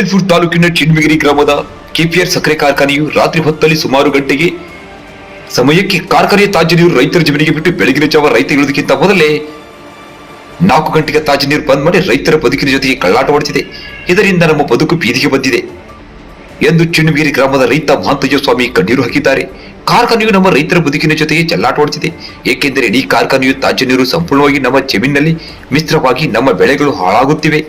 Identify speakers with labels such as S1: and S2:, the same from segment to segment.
S1: ಯಲ್ಪುರ್ ತಾಲೂಕಿನ ಚಿನ್ಮಿಗಿರಿ ಗ್ರಾಮದ ಕೆಪಿಆರ್ ಸಕ್ಕರೆ ಕಾರ್ಖಾನೆಯು ರಾತ್ರಿ ಹೊತ್ತಲ್ಲಿ ಸುಮಾರು ಗಂಟೆಗೆ ಸಮಯಕ್ಕೆ ಕಾರ್ಖಾನೆಯ ತಾಜಾ ನೀರು ರೈತರ ಜಮೀನಿಗೆ ಬಿಟ್ಟು ಬೆಳಗಿನ ಜಾವ ರೈತ ಇಳುವುದಕ್ಕಿಂತ ಮೊದಲೇ ನಾಲ್ಕು ಗಂಟೆಗೆ ತಾಜಾ ನೀರು ಬಂದ್ ಮಾಡಿ ರೈತರ ಬದುಕಿನ ಜೊತೆಗೆ ಕಳ್ಳಾಟ ಮಾಡುತ್ತಿದೆ ಇದರಿಂದ ನಮ್ಮ ಬದುಕು ಬೀದಿಗೆ ಬಂದಿದೆ. ಎಂದು ಚಿಣ್ಣಗಿರಿ ಗ್ರಾಮದ ರೈತ ಮಹಂತಯ್ಯ ಸ್ವಾಮಿ ಕಣ್ಣೀರು ಹಾಕಿದ್ದಾರೆ. ಕಾರ್ಖಾನೆಯು ನಮ್ಮ ರೈತರ ಬದುಕಿನ ಜೊತೆಗೆ ಚೆಲ್ಲಾಟವಾಡುತ್ತಿದೆ ಏಕೆಂದರೆ ಈ ಕಾರ್ಖಾನೆಯು ತಾಜಾ ನೀರು ಸಂಪೂರ್ಣವಾಗಿ ನಮ್ಮ ಜಮೀನಿನಲ್ಲಿ ಮಿಶ್ರವಾಗಿ ನಮ್ಮ ಬೆಳೆಗಳು ಹಾಳಾಗುತ್ತಿವೆ.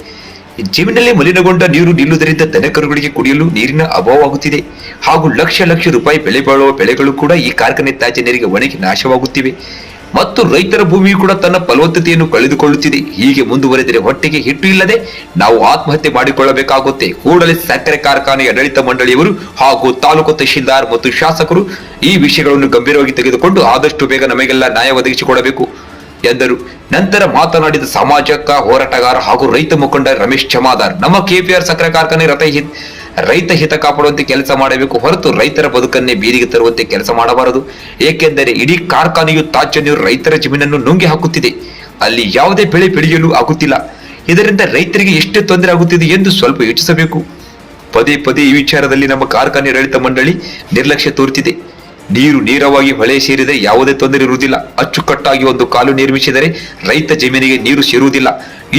S1: ಜಮೀನಲ್ಲಿ ಮಲಿನಗೊಂಡ ನೀರು ನಿಲ್ಲುವುದರಿಂದ ದನಕರುಗಳಿಗೆ ಕುಡಿಯಲು ನೀರಿನ ಅಭಾವವಾಗುತ್ತಿದೆ. ಹಾಗೂ ಲಕ್ಷ ಲಕ್ಷ ರೂಪಾಯಿ ಬೆಲೆ ಬಾಳುವ ಬೆಳೆಗಳು ಕೂಡ ಈ ಕಾರ್ಖಾನೆ ತ್ಯಾಜ್ಯ ನೀರಿಗೆ ಒಣಗಿ ನಾಶವಾಗುತ್ತಿವೆ. ಮತ್ತು ರೈತರ ಭೂಮಿಯು ಕೂಡ ತನ್ನ ಫಲವತ್ತತೆಯನ್ನು ಕಳೆದುಕೊಳ್ಳುತ್ತಿದೆ. ಹೀಗೆ ಮುಂದುವರೆದರೆ ಹೊಟ್ಟೆಗೆ ಹಿಟ್ಟು ಇಲ್ಲದೆ ನಾವು ಆತ್ಮಹತ್ಯೆ ಮಾಡಿಕೊಳ್ಳಬೇಕಾಗುತ್ತೆ. ಕೂಡಲೇ ಸಕ್ಕರೆ ಕಾರ್ಖಾನೆ ಆಡಳಿತ ಮಂಡಳಿಯವರು ಹಾಗೂ ತಾಲೂಕು ತಹಶೀಲ್ದಾರ್ ಮತ್ತು ಶಾಸಕರು ಈ ವಿಷಯಗಳನ್ನು ಗಂಭೀರವಾಗಿ ತೆಗೆದುಕೊಂಡು ಆದಷ್ಟು ಬೇಗ ನಮಗೆಲ್ಲ ನ್ಯಾಯ ಒದಗಿಸಿಕೊಡಬೇಕು. ಎಂದರು. ನಂತರ ಮಾತನಾಡಿದ ಸಾಮಾಜಿಕ ಹೋರಾಟಗಾರ ಹಾಗೂ ರೈತ ಮುಖಂಡ ರಮೇಶ್ ಚಮಾದಾರ್ ನಮ್ಮ ಕೆಪಿಆರ್ ಸಕ್ಕರೆ ಕಾರ್ಖಾನೆ ರಥ ಹಿತ್ ರೈತ ಹಿತ ಕಾಪಾಡುವಂತೆ ಕೆಲಸ ಮಾಡಬೇಕು ಹೊರತು ರೈತರ ಬದುಕನ್ನೇ ಬೀದಿಗೆ ತರುವಂತೆ ಕೆಲಸ ಮಾಡಬಾರದು. ಏಕೆಂದರೆ ಇಡೀ ಕಾರ್ಖಾನೆಯು ತಾಜ್ಯ ರೈತರ ಜಮೀನನ್ನು ನುಂಗಿ ಹಾಕುತ್ತಿದೆ. ಅಲ್ಲಿ ಯಾವುದೇ ಬೆಳೆ ಬೆಳೆಯಲು ಆಗುತ್ತಿಲ್ಲ. ಇದರಿಂದ ರೈತರಿಗೆ ಎಷ್ಟು ತೊಂದರೆ ಆಗುತ್ತಿದೆ ಎಂದು ಸ್ವಲ್ಪ ಯೋಚಿಸಬೇಕು. ಪದೇ ಪದೇ ಈ ವಿಚಾರದಲ್ಲಿ ನಮ್ಮ ಕಾರ್ಖಾನೆ ಆಡಳಿತ ಮಂಡಳಿ ನಿರ್ಲಕ್ಷ್ಯ ತೋರುತ್ತಿದೆ. ನೀರು ನೇರವಾಗಿ ಹೊಳೆ ಸೇರಿದರೆ ಯಾವುದೇ ತೊಂದರೆ ಇರುವುದಿಲ್ಲ. ಅಚ್ಚುಕಟ್ಟಾಗಿ ಒಂದು ಕಾಲು ನಿರ್ಮಿಸಿದರೆ ರೈತ ಜಮೀನಿಗೆ ನೀರು ಸೇರುವುದಿಲ್ಲ.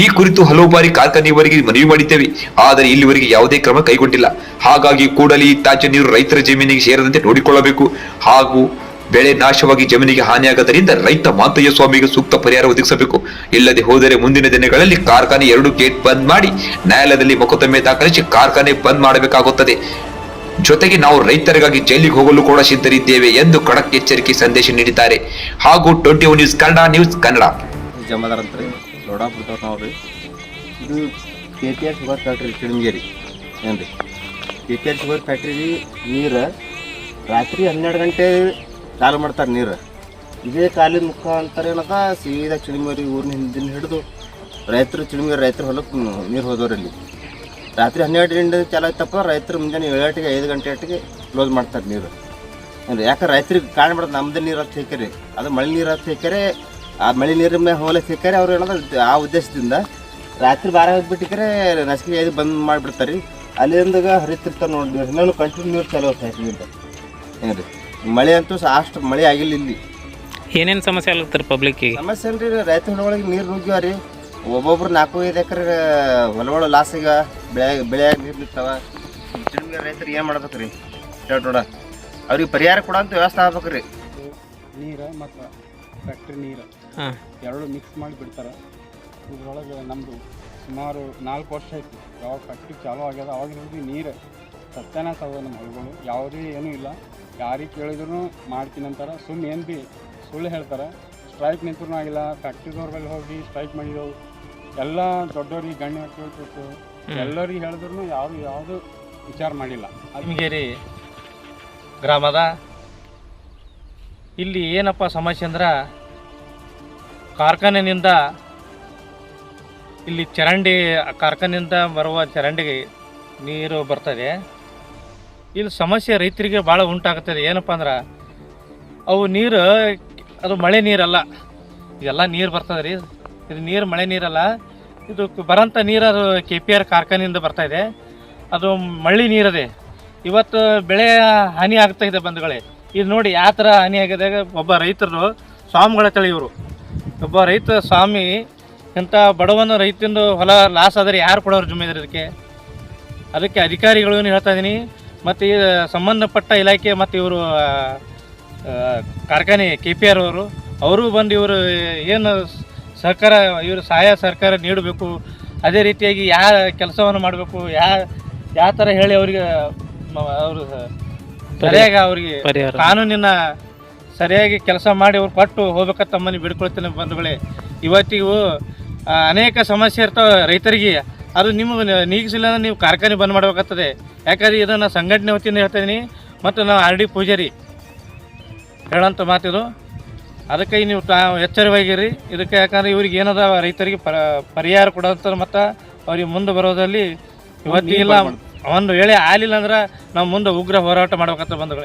S1: ಈ ಕುರಿತು ಹಲವು ಬಾರಿ ಕಾರ್ಖಾನೆಯವರಿಗೆ ಮನವಿ ಮಾಡಿದ್ದೇವೆ, ಆದರೆ ಇಲ್ಲಿವರೆಗೆ ಯಾವುದೇ ಕ್ರಮ ಕೈಗೊಂಡಿಲ್ಲ. ಹಾಗಾಗಿ ಕೂಡಲೇ ಈ ತಾಜ್ಯ ನೀರು ರೈತರ ಜಮೀನಿಗೆ ಸೇರದಂತೆ ನೋಡಿಕೊಳ್ಳಬೇಕು. ಹಾಗೂ ಬೆಳೆ ನಾಶವಾಗಿ ಜಮೀನಿಗೆ ಹಾನಿಯಾಗದರಿಂದ ರೈತ ಮಾಂತಯ್ಯ ಸ್ವಾಮಿಗೆ ಸೂಕ್ತ ಪರಿಹಾರ ಒದಗಿಸಬೇಕು. ಇಲ್ಲದೆ ಹೋದರೆ ಮುಂದಿನ ದಿನಗಳಲ್ಲಿ ಕಾರ್ಖಾನೆ ಎರಡು ಗೇಟ್ ಬಂದ್ ಮಾಡಿ ನ್ಯಾಯಾಲಯದಲ್ಲಿ ಮೊಕದ್ದಮೆ ದಾಖಲಿಸಿ ಕಾರ್ಖಾನೆ ಬಂದ್ ಮಾಡಬೇಕಾಗುತ್ತದೆ. ಜೊತೆಗೆ ನಾವು ರೈತರಿಗಾಗಿ ಜೈಲಿಗೆ ಹೋಗಲು ಕೂಡ ಸಿದ್ಧರಿದ್ದೇವೆ ಎಂದು ಖಡಕ್ ಎಚ್ಚರಿಕೆ ಸಂದೇಶ ನೀಡಿದ್ದಾರೆ. ಹಾಗೂ twenty one news Kannada news Kannada.
S2: ಇದು ಕೆ ಪಿ ಫ್ಯಾಕ್ಟ್ರಿ ಚಿಡಂಗೇರಿ ಏನು ರೀ K P R sugar factory ನೀರು ರಾತ್ರಿ ಹನ್ನೆರಡು ಗಂಟೆ ಚಾಲು ಮಾಡ್ತಾರೆ ನೀರು. ಇದೇ ಕಾಲಿನ ಮುಖಾಂತರ ಏನದ ಸೀದಾ ಚಿಣಿಮೇರಿ ಊರಿನ ಹಿಂದಿನ ಹಿಡಿದು ರೈತರು ಚಿಣಿಮೇರಿ ರೈತರ ಹೊಲಕ್ಕೆ ನೀರು ಹೋದವ್ರಲ್ಲಿ ರಾತ್ರಿ ಹನ್ನೆರಡರಿಂದ ಚಾಲು ಆಯ್ತಪ್ಪ. ರೈತರು ಮುಂಜಾನೆ ಏಳು ಗಂಟೆಗೆ ಐದು ಗಂಟೆ ಅಟ್ಟಿಗೆ ಕ್ಲೋಸ್ ಮಾಡ್ತಾರೆ ನೀರು. ಅಂದರೆ ಯಾಕೆ ರೈತರಿಗೆ ಕಾಣ್ಬಿಡೋದು ನಮ್ಮದೇ ನೀರು ಅಂತ ಸಿಕ್ಕರೆ. ಅದು ಮಳೆ ನೀರು ಅಂತ ಸಿಕ್ಕರೆ ಆ ಮಳೆ ನೀರಿನ ಮೇಲೆ ಹೋಲಕ್ಕೆ ಸಿಕ್ಕರೆ ಅವ್ರು ಏನದ ಆ ಉದ್ದೇಶದಿಂದ ರಾತ್ರಿ ಬಾರ ಹೋಗಿಬಿಟ್ಟಿದ್ರೆ ನಸಿಗೆ ಐದು ಬಂದ್ ಮಾಡಿಬಿಡ್ತಾರೆ. ರೀ ಅಲ್ಲಿಂದಾಗ ಹರಿತಿರ್ತಾರೆ ನೋಡಿ ಇನ್ನೂ ಕಂಟಿನ್ಯೂ ನೀರು ಚಾಲು ಅಂದ್ರೆ ಏನು ರೀ ಮಳೆ ಅಂತೂ ಅಷ್ಟು ಮಳೆ ಆಗಿಲ್ಲ ಇಲ್ಲಿ.
S3: ಏನೇನು ಸಮಸ್ಯೆ ಆಗುತ್ತೆ ಪಬ್ಲಿಕ್ಕಿಗೆ
S2: ಸಮಸ್ಯೆ ಏನ್ರಿ ರೈತ ಒಳಗೆ ನೀರು ನುಗ್ಗ್ಯಾವ ರೀ ಒಬ್ಬೊಬ್ರು ನಾಲ್ಕು ಐದು ಎಕರೆ ಹೊಲಗಳು ಲಾಸ್ ಈಗ ಬೆಳೆ ಬೆಳೆಯಾಗಿ ನೀರು ನಿಂತಾವ ರೈತರು ಏನು ಮಾಡ್ಬೇಕು ರೀ ಹೇಳ್ಕೊಡ ಅವ್ರಿಗೆ ಪರಿಹಾರ ಕೊಡೋಂಥ ವ್ಯವಸ್ಥೆ ಆಗ್ಬೇಕು ರೀ
S4: ನೀರು ಮತ್ತು ಫ್ಯಾಕ್ಟ್ರಿ ನೀರು
S3: ಹಾಂ.
S4: ಎರಡು ಮಿಕ್ಸ್ ಮಾಡಿ ಬಿಡ್ತಾರೆ. ಇದ್ರೊಳಗೆ ನಮ್ಮದು ಸುಮಾರು ನಾಲ್ಕು ವರ್ಷ ಆಯ್ತು. ಯಾವಾಗ ಫ್ಯಾಕ್ಟ್ರಿ ಚಾಲೂ ಆಗ್ಯದ ಅವಾಗಿರೋದು ನೀರು. ಸತ್ಯನ ಅದ ನಮ್ಮ ಹೊಲಗಳು. ಯಾವುದೇ ಏನೂ ಇಲ್ಲ. ಯಾರಿಗೆ ಕೇಳಿದ್ರು ಮಾಡ್ತೀನಿ ಅಂತಾರೆ. ಸುಮ್ಮನೆ ಏನು ಭೀ ಸುಳ್ಳು ಹೇಳ್ತಾರೆ. ಸ್ಟ್ರೈಕ್ ನಿಂತ್ರೂ ಆಗಿಲ್ಲ ಫ್ಯಾಕ್ಟ್ರಿದವ್ರ ಮೇಲೆ ಹೋಗಿ ಸ್ಟ್ರೈಕ್ ಮಾಡಿದೆವು. ಎಲ್ಲ ದೊಡ್ಡವ್ರಿಗೆ ಗಣ್ಯ ಕೇಳ್ತಿತ್ತು ಎಲ್ಲರಿಗೆ ಹೇಳಿದ್ರು ಯಾರು ಯಾವುದು ವಿಚಾರ ಮಾಡಿಲ್ಲ. ಅದು
S5: ಗ್ರಾಮದ? ಇಲ್ಲಿ ಏನಪ್ಪ ಸಮಸ್ಯೆ ಅಂದ್ರೆ ಕಾರ್ಖಾನೆಯಿಂದ ಇಲ್ಲಿ ಚರಂಡಿ ಕಾರ್ಖಾನೆಯಿಂದ ಬರುವ ಚರಂಡಿಗೆ ನೀರು ಬರ್ತದೆ. ಇಲ್ಲಿ ಸಮಸ್ಯೆ ರೈತರಿಗೆ ಭಾಳ ಉಂಟಾಗ್ತದೆ. ಏನಪ್ಪ ಅಂದ್ರೆ ಅವು ನೀರು ಅದು ಮಳೆ ನೀರಲ್ಲ. ಇದೆಲ್ಲ ನೀರು ಬರ್ತದೆ ರೀ. ಇದು ನೀರು, ಮಳೆ ನೀರಲ್ಲ. ಇದು ಬರೋಂಥ ನೀರು ಅದು ಕೆ ಪಿ ಆರ್ ಕಾರ್ಖಾನೆಯಿಂದ ಬರ್ತಾ ಇದೆ. ಅದು ಮಳ್ಳಿ ನೀರದೆ ಇವತ್ತು ಬೆಳೆ ಹಾನಿ ಆಗ್ತಾ ಇದೆ ಬಂಧುಗಳೇ. ಇದು ನೋಡಿ ಯಾವ ಥರ ಹಾನಿ ಆಗಿದೆ. ಒಬ್ಬ ರೈತರು ಸ್ವಾಮಿಗಳ ತಳಿ ಇವರು. ಒಬ್ಬ ರೈತ ಸ್ವಾಮಿ ಇಂಥ ಬಡವನ ರೈತಂದು ಹೊಲ ಲಾಸ್ ಆದರೆ ಯಾರು ಕೊಡೋರು ಜುಮ್ಮೇದಾರಿ ಇದಕ್ಕೆ? ಅದಕ್ಕೆ ಅಧಿಕಾರಿಗಳು ಹೇಳ್ತಾ ಇದ್ದೀನಿ. ಮತ್ತು ಸಂಬಂಧಪಟ್ಟ ಇಲಾಖೆ ಮತ್ತು ಇವರು ಕಾರ್ಖಾನೆ ಕೆ ಪಿ ಆರ್ ಅವರು ಅವರು ಬಂದು ಇವರು ಏನು ಸರ್ಕಾರ ಇವರು ಸಹಾಯ ಸರ್ಕಾರ ನೀಡಬೇಕು. ಅದೇ ರೀತಿಯಾಗಿ ಯಾವ ಕೆಲಸವನ್ನು ಮಾಡಬೇಕು ಯಾ ಯಾವ ಥರ ಹೇಳಿ ಅವರಿಗೆ ಅವರು ಸರಿಯಾಗಿ ಅವರಿಗೆ. ಕಾನೂನಿನ ಸರಿಯಾಗಿ ಕೆಲಸ ಮಾಡಿ ಅವ್ರು ಕೊಟ್ಟು ಹೋಗ್ಬೇಕಂತ ತಮ್ಮನ್ನು ಬಿಡ್ಕೊಳ್ತೇನೆ ಬಂಧುಗಳೇ. ಇವತ್ತಿಗೂ ಅನೇಕ ಸಮಸ್ಯೆ ಇರ್ತಾವೆ ರೈತರಿಗೆ. ಅದು ನಿಮಗೆ ನೀಗಿಸಿಲ್ಲ ಅಂದ್ರೆ ನೀವು ಕಾರ್ಖಾನೆ ಬಂದ್ ಮಾಡಬೇಕಾಗ್ತದೆ. ಯಾಕಂದ್ರೆ ಇದನ್ನು ಸಂಘಟನೆ ವತಿಯಿಂದ ಹೇಳ್ತಾ ಇದೀನಿ. ಮತ್ತು ನಾವು ಆರ್ ಡಿ ಪೂಜಾರಿ. ಹೇಳೋಂಥ ಮಾತಿದು. ಅದಕ್ಕೆ ನೀವು ತಾ ಎಚ್ಚರವಾಗಿರಿ. ಇದಕ್ಕೆ ಯಾಕಂದ್ರೆ ಇವ್ರಿಗೆ ಏನದ ರೈತರಿಗೆ ಪರ ಪರಿಹಾರ ಕೊಡೋಂಥ ಮತ್ತು ಅವ್ರಿಗೆ ಮುಂದೆ ಬರೋದಲ್ಲಿ ಇವತ್ತಿಲ್ಲ ಒಂದು ವೇಳೆ ಆಗಲಿಲ್ಲ ಅಂದ್ರೆ ನಾವು ಮುಂದೆ ಉಗ್ರ ಹೋರಾಟ ಮಾಡ್ಬೇಕಂತ ಬಂಧುಗಳೇ